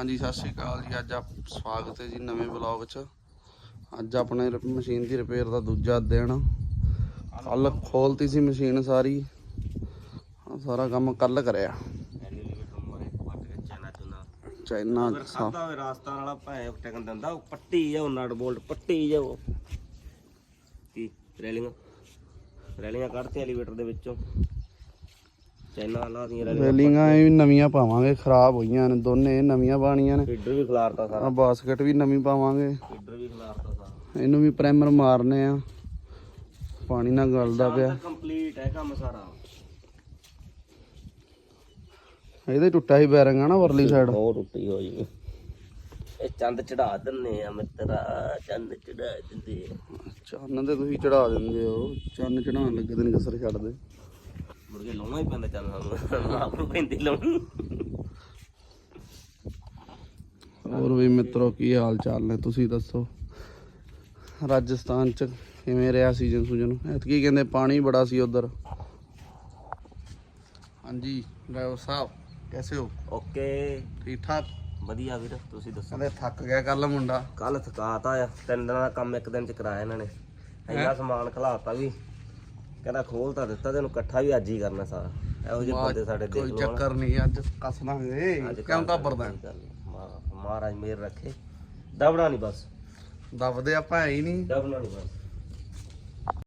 ਹਾਂਜੀ ਸਤਿ ਸ਼੍ਰੀ ਅਕਾਲ ਜੀ। ਅੱਜ ਆਪ ਸਵਾਗਤ ਹੈ ਜੀ ਨਵੇਂ ਵਲੌਗ 'ਚ। ਅੱਜ ਆਪਣੇ ਮਸ਼ੀਨ ਦੀ ਰਿਪੇਅਰ ਦਾ ਦੂਜਾ ਦਿਨ। ਕੱਲ ਖੋਲਤੀ ਸੀ ਮਸ਼ੀਨ ਸਾਰੀ। ਆਹ ਸਾਰਾ ਕੰਮ ਕੱਲ ਕਰਿਆ। ਚਾਈਨਾ ਫਿਰ ਖਾਦਾ ਹੋਵੇ ਰਾਜਸਥਾਨ ਵਾਲਾ ਭੈ ਟਿਕਣ ਦਿੰਦਾ ਉਹ ਪੱਟੀ ਜਾ ਉਹ ਨਟ ਬੋਲਟ ਪੱਟੀ ਜਾ ਉਹ। ਕੀ? ਰੈਲਿੰਗ। ਰੈਲਿੰਗਾਂ ਕੱਢਤੇ ਐਲੀਵੇਟਰ ਦੇ ਵਿੱਚੋਂ। ਚੈਨਾ ਲਾ ਦੀਆਂ ਰੈਲਿੰਗਾਂ ਇਹ ਵੀ ਨਵੀਆਂ ਪਾਵਾਂਗੇ ਖਰਾਬ ਹੋਈਆਂ ਨੇ ਦੋਨੇ ਨਵੀਆਂ ਪਾਣੀਆਂ ਨੇ। ਫੀਡਰ ਵੀ ਖਿਲਾਰਤਾ ਸਾਰਾ। ਆ ਬਾਸਕਟ ਵੀ ਨਵੀਂ ਪਾਵਾਂਗੇ। ਫੀਡਰ ਵੀ ਖਿਲਾਰਤਾ ਸਾਰਾ। ਇਹਨੂੰ ਵੀ ਪ੍ਰਾਈਮਰ ਮਾਰਨੇ ਆ। ਪਾਣੀ ਨਾਲ ਗਲਦਾ ਪਿਆ। ਕੰਪਲੀਟ ਹੈ ਕੰਮ ਸਾਰਾ। ਇਹਦੇ ਟੁੱਟਾ ਹੀ ਬੈਰਿੰਗ ਆ ਨਾ ਵਰਲੀ ਸਾਈਡ ਉਹ ਟੁੱਟੀ ਹੋ। ਜੀ ਇਹ ਚੰਦ ਚੜਾ ਦਿੰਨੇ ਆ ਮਿੱਤਰਾ ਚੰਦ ਚੜਾ ਦਿੰਦੇ ਚੰਨ ਤੇ ਤੁਸੀਂ ਚੜਾ ਦਿੰਦੇ ਹੋ। ਚੰਨ ਚੜਾਉਣ ਲੱਗੇ ਤੇ ਨਹੀਂ ਕਸਰ ਛੱਡਦੇ। ਮੁਰਗੇ ਲਾਉਣਾ ਹੀ ਪੈਂਦਾ ਚੰਦ ਸਾਨੂੰ ਆਪ ਨੂੰ ਪੈਂਦੀ ਲਾਉਣੀ ਹੋਰ ਵੀ ਮਿੱਤਰੋ ਕੀ ਹਾਲ ਚਾਲ ਨੇ? ਤੁਸੀਂ ਦੱਸੋ? ਰਾਜਸਥਾਨ ਚ ਕਿਵੇਂ ਰਿਹਾ ਸੀਜ਼ਨ ਸੂਜਨ? ਐਤਕੀ ਕਹਿੰਦੇ ਪਾਣੀ ਬੜਾ ਸੀ ਉਧਰ। ਹਾਂਜੀ ਡਰਾਈਵਰ ਸਾਹਿਬ ਕੈਸੇ ਹੋ? ਓਕੇ। ਠੀਕ ਠਾਕ ਵਧੀਆ ਵੀਰ ਤੁਸੀਂ ਦੱਸੋ? ਕਹਿੰਦੇ ਥੱਕ ਗਿਆ ਕੱਲ ਮੁੰਡਾ। ਕੱਲ ਥਕਾਤਾ ਆ ਤਿੰਨ ਦਿਨਾਂ ਦਾ ਕੰਮ ਇੱਕ ਦਿਨ ਚ ਕਰਾਇਆ ਇਹਨਾਂ ਨੇ। ਇੰਨਾ ਸਮਾਨ ਖਲਾਤਾ ਵੀ। ਕਹਿੰਦਾ ਖੋਲ ਤਾਂ ਦਿੱਤਾ ਤੈਨੂੰ ਇਕੱਠਾ ਵੀ ਅੱਜ ਹੀ ਕਰਨਾ ਸਾਰਾ। ਇਹੋ ਜਿਹੇ ਬੰਦੇ ਸਾਡੇ ਦੇਖ ਕੋਈ ਲਓ ਚੱਕਰ ਨਹੀਂ ਅੱਜ ਕੱਸ ਦਾਂਗੇ ਅੱਜ ਕਿਉਂ ਘਬਰਦਾ ਗੱਲ ਨੀ। ਮਹਾ- ਮਹਾਰਾਜ ਮੇਰ ਰੱਖੇ। ਦਬਣਾ ਨਹੀਂ ਬਸ। ਦਬਦੇ ਆਪਾਂ ਹੈ ਹੀ ਨਹੀਂ। ਦਬਣਾ ਨਹੀਂ ਬਸ।